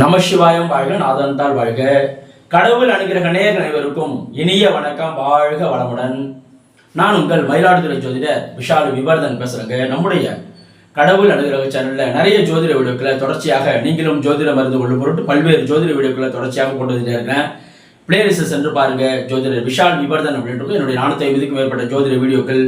நமசிவாயம் வாழ்க நாதந்தால் வாழ்க. கடவுள் அனுகிரக நேயர்கள் அனைவருக்கும் இனிய வணக்கம் வாழ்க வளமுடன். நான் உங்கள் மயிலாடுதுறை ஜோதிடர் விஷால் விவர்தன் பேசுறேங்க. நம்முடைய கடவுள் அனுகிரக சேனல்ல நிறைய ஜோதிட வீடியோக்களை தொடர்ச்சியாக நீங்களும் ஜோதிட மருந்து கொள்ளும் பொருட்டு பல்வேறு ஜோதிட வீடியோக்களை தொடர்ச்சியாக கொண்டு வந்துட்டே இருக்கேன் பிளேலிஸ்ட் சென்று பாருங்க ஜோதிடர் விஷால் விவர்தன் அப்படின்றது என்னுடைய நானூத்தி ஐம்பதுக்கும் மேற்பட்ட ஜோதிட வீடியோக்கள்.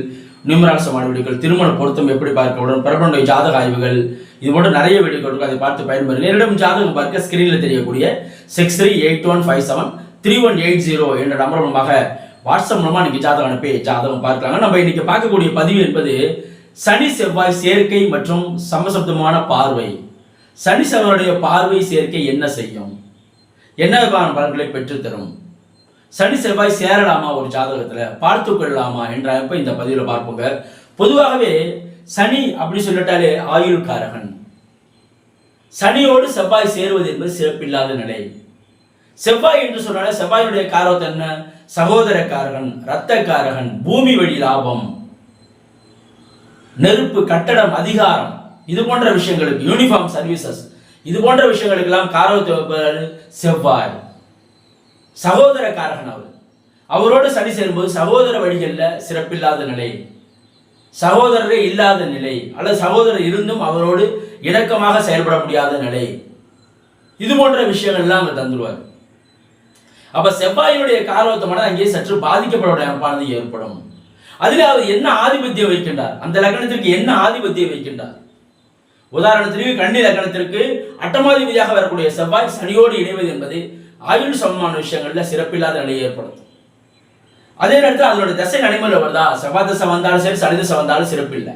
நியூமராசமான வீடியோக்கள் திருமண பொருத்தம் எப்படி பார்க்க உடன் ஜாதக ஆய்வுகள் இது போன்ற நிறைய வீடியோக்கள் இருக்கு அதை பார்த்து பயன்பெறுங்க என்னிடம் ஜாதகம் பார்க்க ஸ்கிரீனில் தெரியக்கூடிய six three eight one five seven three one eight zero என்ற நம்பர் மூலமாக வாட்ஸ்அப் மூலமாக இன்றைக்கி ஜாதகம் அனுப்பி ஜாதகம் பார்க்கலாங்க. நம்ம இன்னைக்கு பார்க்கக்கூடிய பதிவு என்பது சனி செவ்வாய் சேர்க்கை மற்றும் சமசப்தமான பார்வை. சனி செவ்வாயுடைய பார்வை சேர்க்கை என்ன செய்யும்? என்ன விதமான பலன்களை பெற்றுத்தரும்? சனி செவ்வாய் சேரலாமா ஒரு ஜாதகத்துல? பார்த்து கொள்ளலாமா என்ற அமைப்பை இந்த பதிவில் பார்ப்போங்க. பொதுவாகவே சனி அப்படி சொல்லிட்டாலே ஆயுள் காரகன் சனியோடு செவ்வாய் சேருவது என்பது சிறப்பில்லாத நிலை. செவ்வாய் என்று சொன்னாலே செவ்வாயுடைய காரகத்தை என்ன? சகோதர காரகன் இரத்த காரகன் பூமி வழி லாபம். நெருப்பு கட்டடம் அதிகாரம். இது போன்ற விஷயங்களுக்கு யூனிஃபார்ம் சர்வீசஸ் இது போன்ற விஷயங்களுக்கெல்லாம் காரகத்தை செவ்வாய். சகோதர காரகன் அவர் அவரோடு சனி சேரும்போது சகோதர வழிகளில் சிறப்பில்லாத நிலை சகோதரரே இல்லாத நிலை அல்லது சகோதரர் இருந்தும் அவரோடு இணக்கமாக செயல்பட முடியாத நிலை. இது போன்ற விஷயங்கள்லாம் அங்கே தந்துடுவார். அப்ப செவ்வாயினுடைய காரவத்தமான அங்கே சற்று பாதிக்கப்பட அமைப்பானது ஏற்படும். அதில் அவர் என்ன ஆதிபத்தியம் வைக்கின்றார் அந்த லக்னத்திற்கு என்ன ஆதிபத்தியம் வைக்கின்றார் உதாரணத்திற்கு கண்ணி லக்னத்திற்கு அட்டமாதிபதியாக வரக்கூடிய செவ்வாய் சனியோடு இணைவது என்பது ஆயுள் சமமான விஷயங்கள்ல சிறப்பில்லாத நிலையை ஏற்படுத்தும். அதே நேரத்தில் அதனுடைய தசை நடைமுறை வருதா? செவ்வாய் திசை வந்தாலும் சரி சனி தசை வந்தாலும் சிறப்பில்லை.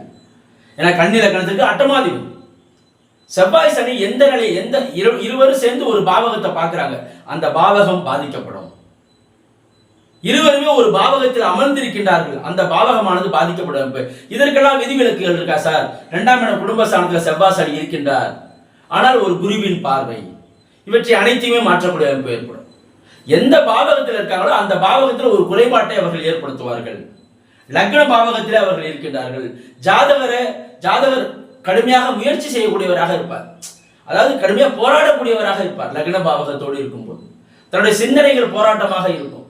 ஏன்னா கண்ணி லக்கணத்துக்கு அட்டமாதிபதி. செவ்வாய் சனி எந்த நிலை எந்த இரு இருவரும் சேர்ந்து ஒரு பாவகத்தை பார்க்குறாங்க. அந்த பாவகம் பாதிக்கப்படும். இருவருமே ஒரு பாவகத்தில் அமர்ந்திருக்கின்றார்கள். அந்த பாவகமானது பாதிக்கப்படும். இதற்கெல்லாம் விதிவிலக்குகள் இருக்கா சார்? இரண்டாம் இடம் குடும்ப சாணத்தில் செவ்வாய் சனி இருக்கின்றார். ஆனால் ஒரு குருவின் பார்வை. இவற்றை அனைத்தையுமே மாற்றக்கூடிய அமைப்பு ஏற்படும். எந்த பாவகத்தில் இருக்காங்களோ அந்த பாவகத்தில் ஒரு குறைபாட்டை அவர்கள் ஏற்படுத்துவார்கள். லக்ன பாவகத்தில் அவர்கள் இருக்கின்றார்கள். ஜாதகரை ஜாதகர் கடுமையாக முயற்சி செய்யக்கூடியவராக இருப்பார். அதாவது கடுமையாக போராடக்கூடியவராக இருப்பார் லக்ன பாவகத்தோடு இருக்கும்போது. தன்னுடைய சிந்தனைகள் போராட்டமாக இருக்கும்.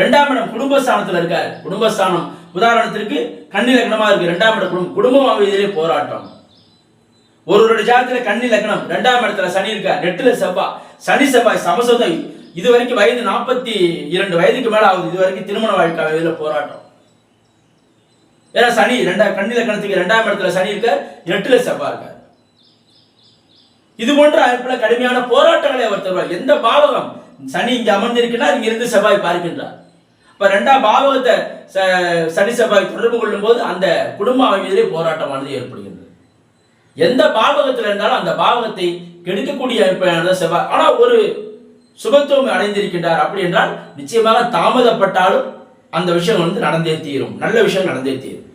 ரெண்டாம் இடம் குடும்பஸ்தானத்தில் இருக்கார். குடும்பஸ்தானம் உதாரணத்திற்கு கன்னி லக்னமாக இருக்கு. ரெண்டாம் இடம் குடும்பம் குடும்பம் அமைதியிலே போராட்டம். ஒருவருடைய ஜாதகத்துல கண்ணி லக்னம். ரெண்டாம் இடத்துல சனி இருக்கா நெட்டுல செவ்வாய். சனி செவ்வாய் சமசோதம் இது வரைக்கும் வயது நாற்பத்தி இரண்டு வயதுக்கு மேல ஆகுது. இது வரைக்கும் திருமண வாழ்க்கை போராட்டம். ஏன்னா சனி ரெண்டாம் கண்ணி லக்னத்துக்கு ரெண்டாம் இடத்துல சனி இருக்க நெட்டுல செவ்வாய் இருக்கார். இது போன்ற அமைப்புல கடுமையான போராட்டங்களை அவர் தருவார். எந்த பாவகம்? சனி இங்க அமர்ந்திருக்கிறார் இங்க இருந்து செவ்வாய் பார்க்கின்றார். இப்ப ரெண்டாம் பாவகத்தை ச- சனி செவ்வாய் தொடர்பு கொள்ளும் போது அந்த குடும்ப அமைதியிலே போராட்டமானது ஏற்படுகிறது. எந்த பாவகத்தில் இருந்தாலும் அந்த பாவகத்தை கெடுக்கக்கூடிய அமைப்பானது செவ்வாய் ஆனால் ஒரு சுபத்துவம் அடைந்திருக்கின்றார் அப்படி என்றால் நிச்சயமாக தாமதப்பட்டாலும் அந்த விஷயம் வந்து நடந்தே தீரும். நல்ல விஷயம் நடந்தே தீரும்.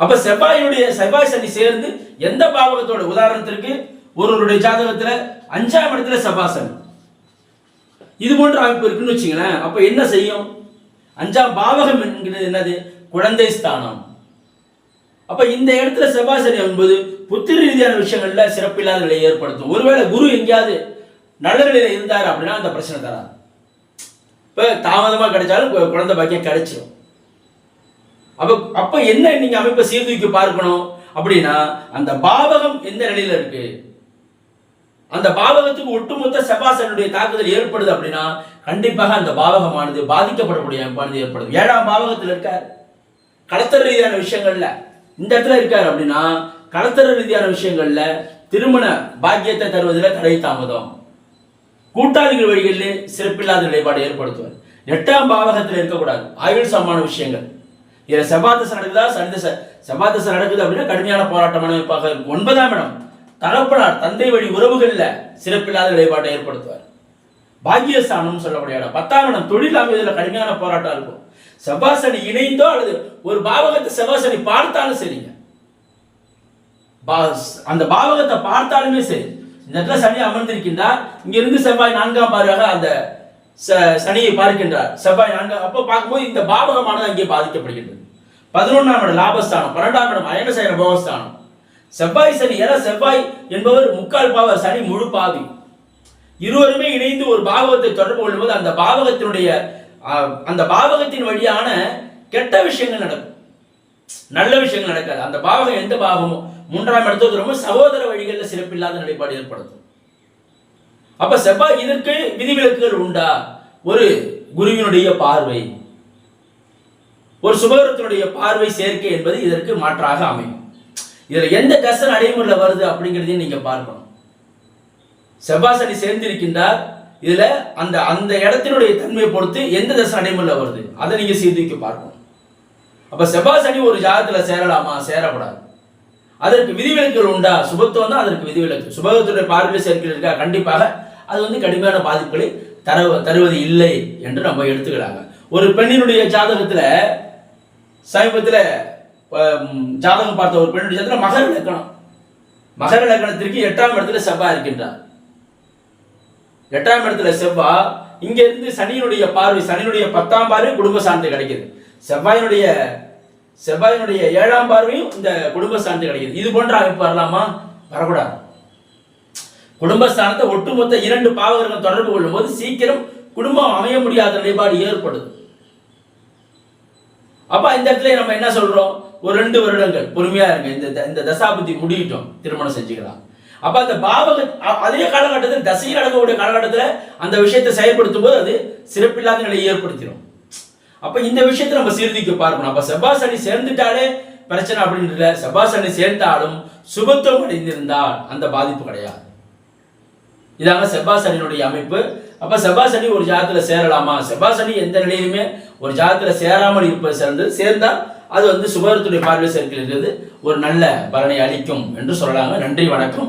அப்ப செவ்வாயுடைய செவ்வாய் சனி சேர்ந்து எந்த பாவகத்தோட உதாரணத்திற்கு? ஒருவருடைய ஜாதகத்துல அஞ்சாம் இடத்துல செவ்வாசன் இது போன்ற அமைப்பு இருக்குன்னு வச்சுங்களேன் அப்ப என்ன செய்யும்? அஞ்சாம் பாவகம் என்கிறது என்னது? குழந்தை ஸ்தானம். அப்ப இந்த இடத்துல செவ்வாசனி என்பது புத்திர ரீதியான விஷயங்கள்ல சிறப்பில்லாத நிலையை ஏற்படுத்தும். ஒருவேளை குரு எங்கேயாவது நல்ல நிலையில இருந்தார் அப்படின்னா அந்த பிரச்சனை தராது. இப்ப தாமதமா கிடைச்சாலும் குழந்தை பாக்கியம் கிடைச்சிடும் அப்ப அப்ப என்ன நீங்க அமைப்பை சீர்தூக்கி பார்க்கணும் அப்படின்னா அந்த பாவகம் எந்த நிலையில இருக்கு? அந்த பாவகத்துக்கு ஒட்டுமொத்த செவ்வாசனுடைய தாக்குதல் ஏற்படுது அப்படின்னா கண்டிப்பாக அந்த பாவகமானது பாதிக்கப்படக்கூடிய அமைப்பானது ஏற்படுது. ஏழாம் பாவகத்தில் இருக்கார். கடத்தல் ரீதியான விஷயங்கள்ல. இந்த இடத்துல இருக்கார் அப்படின்னா கலத்தர ரீதியான விஷயங்கள்ல திருமண பாக்கியத்தை தருவதில் தடை தாமதம். கூட்டாளிகள் வழிகளில் சிறப்பில்லாத நிலைப்பாடு ஏற்படுத்துவார். எட்டாம் பாவகத்தில் இருக்கக்கூடாது. ஆயுள் சமமான விஷயங்கள். இதில் செவ்வாய் நடக்குதா? சனி தசை செவ்வாய் நடக்குது அப்படின்னா கடுமையான போராட்டமான அமைப்பாக இருக்கும். ஒன்பதாம் இடம். தகப்பனார் தந்தை வழி உறவுகள்ல சிறப்பில்லாத நிலைப்பாட்டை ஏற்படுத்துவார். பாக்கியஸ்தானம் சொல்லக்கூடிய இடம். பத்தாம் இடம். தொழில் அமைதியில் கடுமையான போராட்டம் இருக்கும். செவ்வாசனி இணைந்தோ அல்லது ஒரு பாவகத்தை செவ்வாசனி பார்த்தாலும் சரிங்க. பா- அந்த பாவகத்தை பார்த்தாலுமே சரி. இந்த இடத்துல சனி அமர்ந்திருக்கின்றார். இங்க இருந்து செவ்வாய் நான்காம் பார்வையாக அந்த ச- சனியை பார்க்கின்றார். செவ்வாய் நான்காம் அப்போ பார்க்கும்போது இந்த பாவகமானது அங்கே பாதிக்கப்படுகின்றது. பதினொன்றாம் இடம் லாபஸ்தானம் பன்னெண்டாம் இடம் அயனசயன போகஸ்தானம். செவ்வாய் சனி ஏன்னா செவ்வாய் என்பவர் முக்கால் பாவர் சனி முழு பாவி. இருவருமே இணைந்து ஒரு பாவகத்தை தொடர்பு கொள்ளும்போது அந்த பாவகத்தினுடைய அந்த பாவகத்தின் வழியான கெட்ட விஷயங்கள் நடக்கும். நல்ல விஷயங்கள் நடக்காது. அந்த பாவகம் எந்த பாவமோ? மூன்றாம் இடத்துக்கு ரொம்ப சகோதர வழிகளில் சிறப்பில்லாத நிலைப்பாடு ஏற்படுத்தும். அப்ப செவ்வாய் இதற்கு விதிவிலக்குகள் உண்டா? ஒரு குருவினுடைய பார்வை. ஒரு சுபகரத்தினுடைய பார்வை சேர்க்கை என்பது இதற்கு மாற்றாக அமையும். இதுல எந்த தசை நடைமுறையில் வருது அப்படிங்கிறதையும் நீங்க பார்க்கணும். செவ்வாய் சனி சேர்ந்திருக்கின்றார். இதுல அந்த அந்த இடத்தினுடைய தன்மையை பொறுத்து எந்த தசை நடைமுறையில வருது. அதை நீங்க சீர்தூக்கி பார்க்கணும். அப்ப செவ்வாய் சனி ஒரு ஜாதகத்துல சேரலாமா? சேரக்கூடாது. அதற்கு விதிவிலக்குகள் உண்டா? சுபத்துவம் தான் அதற்கு விதிவிலக்கு. சுபத்துடைய பார்வையில் சேர்க்கை இருக்கா? கண்டிப்பாக. அது வந்து கடுமையான பாதிப்புகளை தர தருவது இல்லை என்று நம்ம எடுத்துக்கிறாங்க ஒரு பெண்ணினுடைய ஜாதகத்துல சமீபத்தில் ஜாதகம் பார்த்த ஒரு பெண்ணுடைய ஜாதகத்தில் மகர இலக்கணம் மகர இலக்கணத்திற்கு எட்டாம் இடத்துல செவ்வாய் இருக்கின்றார். எட்டாம் இடத்துல செவ்வாய் இங்க இருந்து சனியினுடைய பார்வை சனியினுடைய பத்தாம் பார்வை குடும்ப சான்று கிடைக்குது. செவ்வாயினுடைய செவ்வாயினுடைய ஏழாம் பார்வையும் இந்த குடும்ப சான்று கிடைக்குது. இது போன்ற அமைப்பு வரலாமா? வரக்கூடாது. குடும்பஸ்தானத்தை ஒட்டுமொத்த இரண்டு பாவகர்கள் தொடர்பு கொள்ளும் போது சீக்கிரம் குடும்பம் அமைய முடியாத நிலைப்பாடு ஏற்படுது. அப்ப இந்த இடத்துல நம்ம என்ன சொல்றோம்? ஒரு ரெண்டு வருடங்கள். பொறுமையா இருங்க. இந்த இந்த தசாபுத்தி முடியட்டும். திருமணம் செஞ்சுக்கலாம். அப்ப அந்த பாவக அதே காலகட்டத்தில் தசை நடக்கக்கூடிய காலகட்டத்துல அந்த விஷயத்தை செயல்படுத்தும் போது அது சிறப்பில்லாத நிலையை ஏற்படுத்திடும். அப்ப இந்த விஷயத்தை நம்ம சீர்திக்க பார்க்கணும். அப்ப செவ்வாய் சனி சேர்ந்துட்டாலே பிரச்சனை அப்படின்னு இல்லை. செவ்வாய் சனி சேர்ந்தாலும் சுபத்துவம் அடைந்திருந்தால் அந்த பாதிப்பு கிடையாது. இதாங்க செவ்வாய் சனியினுடைய அமைப்பு. அப்ப செவ்வாய் சனி ஒரு ஜாதத்துல சேரலாமா? செவ்வாய் சனி எந்த நிலையிலுமே ஒரு ஜாதத்துல சேராமல் இருப்பது சிறந்து சேர்ந்தால் அது வந்து சுபகரத்துடைய பார்வை சேர்க்கிறது ஒரு நல்ல பலனை அளிக்கும் என்று சொல்லலாங்க. நன்றி வணக்கம்.